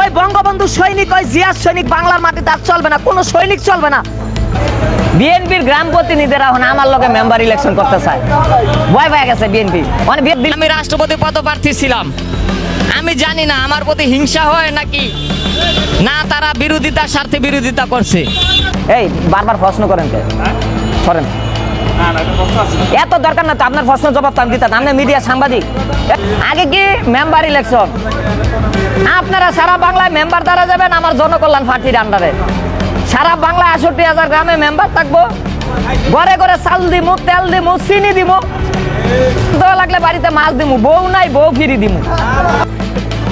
ওই বঙ্গবন্ধু সৈনিক ওই জিয়া সৈনিক বাংলার মাটিতে আর চলবে না কোনো সৈনিক চলবে না। বিএনপির গ্রাম প্রতিনিধিরা এখন আমার লোকে মেম্বার ইলেকশন করতে চায়। ভয় ভয় গেছে বিএনপি। মানে আমি রাষ্ট্রপতি পদপ্রার্থী ছিলাম। আমি জানি না আমার প্রতি হিংসা হয় নাকি না তারা বিরোধিতা স্বার্থে বিরোধিতা করছে। এই বারবার প্রশ্ন করেন কে? করেন। এত দরকার না তো আপনার প্রশ্ন জবাব তো আমি দিতাম আপনি মিডিয়া সাংবাদিক। আগে কি মেম্বার ইলেকশন আপনারা সারা বাংলায় মেম্বার দ্বারা যাবেন, আমার জনকল্যাণ পার্টির আন্ডারে সারা বাংলায় আষট্টি হাজার গ্রামে মেম্বার থাকব। ঘরে ঘরে চাল দিমু, তেল দিমু, চিনি দিমু। দেওয়া লাগলে বাড়িতে মাছ দিমু, বউ নাই, বউ ফিরি দিমু।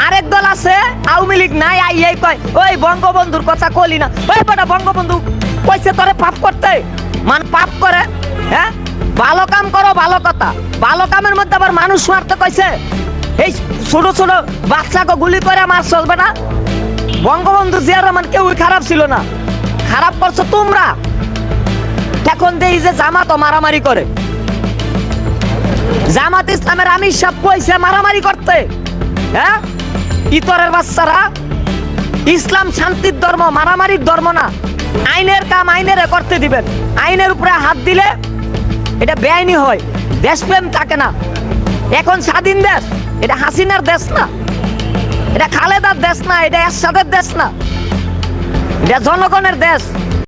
আরেক দল আছে, আওয়ামী লীগ নাই, আই, এই কয়, ওই বঙ্গবন্ধুর কথা কলি না। ওই বড় বঙ্গবন্ধু কইছে তোরে পাপ করতে? মান, পাপ করে। হ্যাঁ? ভালো কাম করো, ভালো কথা। ভালো কামের মধ্যে আবার মানুষ মারতে কইছে? এই ছোট ছোট বাচ্চাকে গুলি করে মার চলবে না। বঙ্গবন্ধু জিয়া রহমান কেউই খারাপ ছিল না। খারাপ করছ তোমরা। এখন দেই যে জামাতো মারামারি করে। জামাত ইসলামের আমি সব কইছে মারামারি করতে। হ্যাঁ? ইতরের বাচ্চারা। ইসলাম শান্তির ধর্ম, মারামারির ধর্ম না। আইনের কাম আইনের করতে দিবেন। আইনের উপরে হাত দিলে এটা বেআইনি হয়। দেশপ্রেম থাকে না। এখন স্বাধীন দেশ। এটা হাসিনার দেশ না। এটা খালেদার দেশ না, এটা এরশাদের দেশ না। এটা জনগণের দেশ।